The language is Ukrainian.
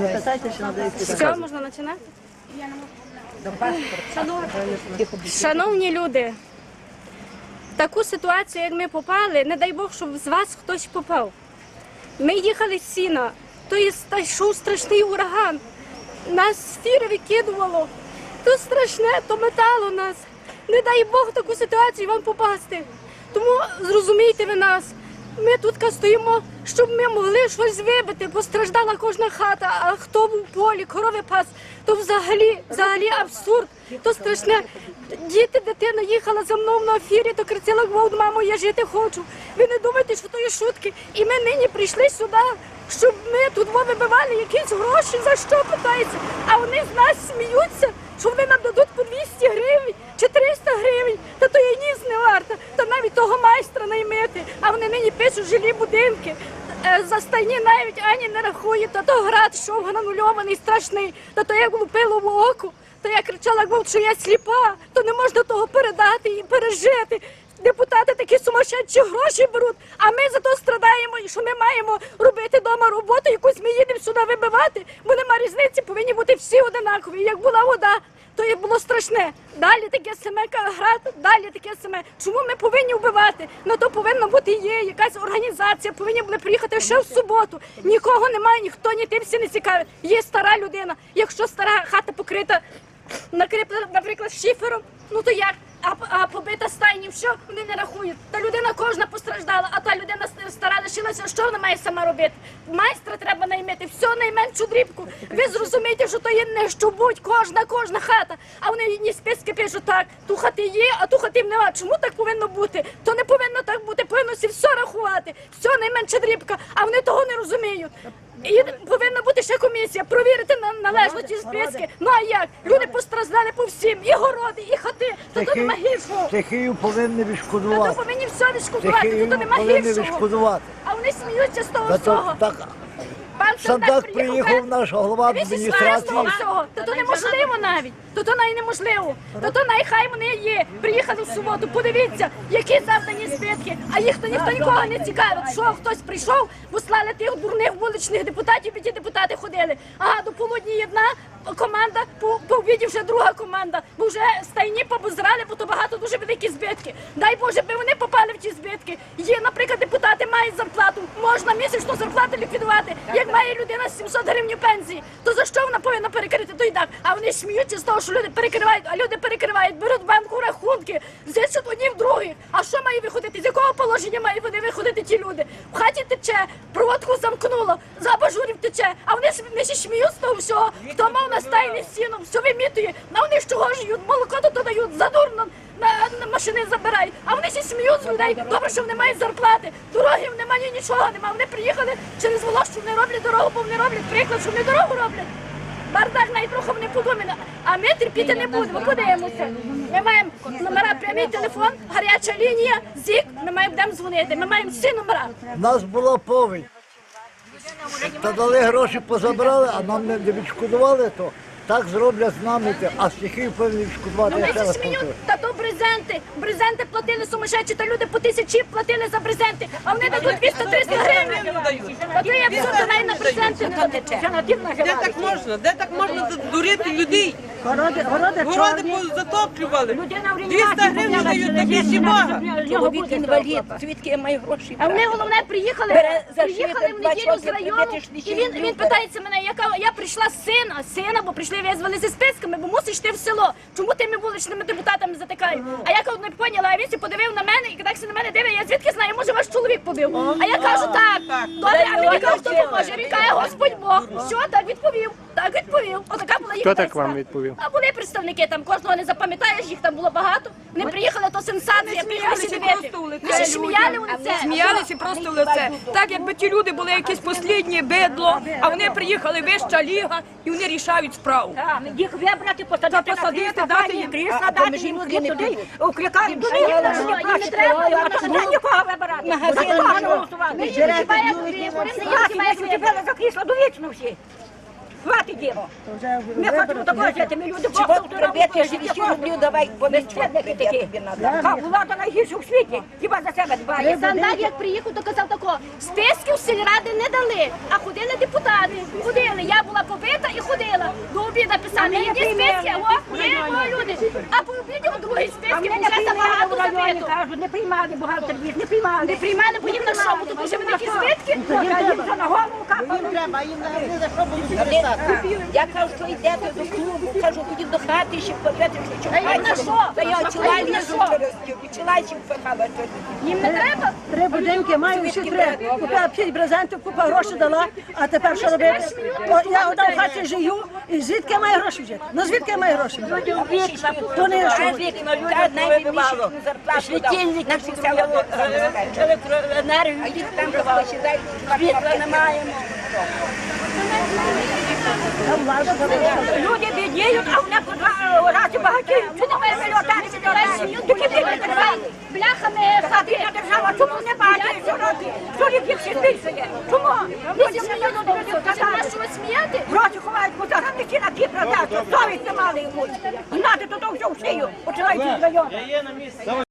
Запитайте, що надається. Все, можна починати? Шановні люди, в таку ситуацію, як ми попали, не дай Бог, щоб з вас хтось попав. Ми їхали з сіна, то йшов страшний ураган. Нас з фіри викидувало. То страшне, то метало нас. Не дай Бог таку ситуацію вам попасти. Тому зрозумійте ви нас. Ми тут стоїмо, щоб ми могли щось вибити. Постраждала кожна хата, а хто був полі, корови пас, то взагалі, взагалі абсурд. То страшне. Діти, дитина їхала за мною на ефірі, то кричала гвалт, мамо, я жити хочу. Ви не думайте, що то є шутки. І ми нині прийшли сюди, щоб ми тут вибивали якісь гроші, за що питається. А вони з нас сміються, що вони нам дадуть по 200 гривень чи 300 гривень. Та то є ніс не варта, та навіть того майстра наймити. А вони нині пишуть жилі будинки. Е, За стайні навіть ані не рахує, та то град шов гранульований, страшний, та то як лупило в око. То я кричала, що я сліпа, то не можна того передати і пережити. Депутати такі сумасшедші гроші беруть, а ми зато страдаємо, що ми маємо робити вдома роботу, якусь ми їдемо сюди вибивати, бо нема різниці, повинні бути всі одинакові. Як була вода, то і було страшне. Далі таке саме град, далі таке саме. Чому ми повинні вбивати? На то повинна бути є якась організація, повинні були приїхати ще в суботу. Нікого немає, ніхто ні тим всі не цікавить. Є стара людина. Якщо стара хата покрита, накрита, наприклад, шифером, ну то як? А, а побита стайні, що вони не рахують. Та людина кожна постраждала, а та людина стара лишилася, що вона має сама робити? Майстра треба наймити, все найменшу дрібку. Ви зрозумієте, що то є не що будь, кожна, кожна хата. А вони їхні списки пишуть так, ту хати є, а ту хатів нема. Чому так повинно бути? То не повинно так бути, повинно всі все рахувати, все найменша дрібка, а вони того не розуміють. І повинна бути ще комісія, провірити на належності списки. Ну а як? Люди постраждали по всім, і городи, і хати. То то нема гіршого. Стихію повинні Та то відшкодувати. повинні все відшкодувати, Стихію то нема повинні гіршого. відшкодувати. А вони сміються з того Та то, всього. так, Сандак приїхав наш голова адміністрації. всього. То то неможливо навіть. То то навіть неможливо. То то найхай вони є. Приїхали в суботу. Подивіться, які завдані збитки. А їх то ніхто нікого не цікавить. Що хтось прийшов, послали тих дурних вуличних депутатів, і ті депутати ходили. Ага, до полудні одна команда, по, по обіді вже друга команда. Бо вже стайні побозрали, бо то багато дуже великі збитки. Дай Боже, би вони попали в ті збитки. Є, наприклад, депутати мають зарплату. Можна місячну зарплату ліквідувати. Як має людина 700 гривень пенсії, то за що вона повинна перекрити? То й так. А вони сміються з того, що люди перекривають, а люди перекривають, беруть в банку рахунки, зичать одні в других. А що має виходити? З якого положення мають вони виходити ті люди? В хаті тече, проводку замкнуло, за абажурів тече, а вони не сміють з того всього. Хто мав на стайні сіном, все вимітує, а вони ж чого жують, молоко додають, задурно на, на машини забирають. Сміють з людей. Добре, що вони мають зарплати. Дороги немає нічого, нема. Вони приїхали через Волощу, не роблять дорогу, бо вони роблять приклад, що вони дорогу роблять. Бардак навіть трохи не подумали. А ми терпіти не будемо. Подивимося. Ми маємо номера прямий телефон, гаряча лінія, ЗІК. Ми маємо будемо дзвонити. Ми маємо всі номера. Нас була повінь. Та дали гроші, позабрали, а нам не відшкодували, то так зроблять з нами, а стихію повинні відшкодувати. Ну ми ще зі раз сміють, та то брезенти. Брезенти платили сумасшедші, та люди по тисячі платили за брезенти, а вони дадуть 200-300 гривень. Та то є абсурд, навіть на брезенти не дотече. Де так можна? Де так можна дурити людей? Городи, городи Городи затоплювали. 200 гривень дають на більші бага. Чоловік інвалід, звідки я маю гроші? А вони головне приїхали, приїхали в неділю з району, і він, він питається мене, яка я прийшла з сина, сина, бо прийшли визвали зі списками, бо мусиш йти в село. Чому тими вуличними депутатами затикаю? А я кажу, не поняла, а він сі подивив на мене і так на мене дивить, я звідки знаю, може ваш чоловік побив. А я кажу, так, добре, а мені кажуть, хто поможе. Він каже, Господь Бог. Що, так відповів, так відповів. Отака була їхня Хто так вам відповів? А були представники там, кожного не запам'ятаєш, їх там було багато. Вони приїхали, то сенсація, приїхали дивити. Ми ще сміяли у лице. Сміялися просто в лице. Так якби ті люди були якісь послідні бидло, а вони приїхали вища ліга і вони рішають справу. Їх вибрати, посадити, посадити, дати їм. крісло, А, дати ми їм не туди, підуть. що їм не не треба, не не не нікого вибирати. Магазин голосувати? Ми Директор хіба як крісло довічно всі. Хватить його. Ми хочемо такого жити, ми люди Чого Богу прибити, що всі люблю, давай, бо ми чого такі. тобі надо. А влада найгірша у світі. Хіба за себе дбає? Сандак, як приїхав, то казав такого, списків сільради не дали, а ходили депутати. Ходили. Я була побита і ходила. До мене Одні приймали списки, о, є о, люди. А по обіді у другій списки вже забагато забито. кажуть, не приймали бухгалтер, не приймали. Не приймали, бо їм на що, бо дуже великі збитки. Я їм це на голову капало. Я кажу, що йдете до клубу, кажу, ходіть до хати, ще подивити, що А на що? Та я чула на лізу що? через чула, чим пихала Їм не треба. Три будинки маю всі три. Купила п'ять брезентів, купа грошей дала, а тепер що робити? О, Я одна в хаті живу, і звідки я маю гроші взяти? Ну звідки я маю гроші? То не що. Дав. На 60 електроенергію, їх там давали, ще не маємо. Люди бідніють, а вони по два рази багатіють. Чи не мають мільйонери, мільйонери? Такі бідні держави. Бляхами хати. Держава, чому не багатіють сьогодні? Чоловік їх ще збільшує. Чому? Люди Вісім мільйонів доларів. Що ви смієте? Гроші ховають, бо зараз на ті продати, совість не мали йому. Знати, то то все в шию, починають з району.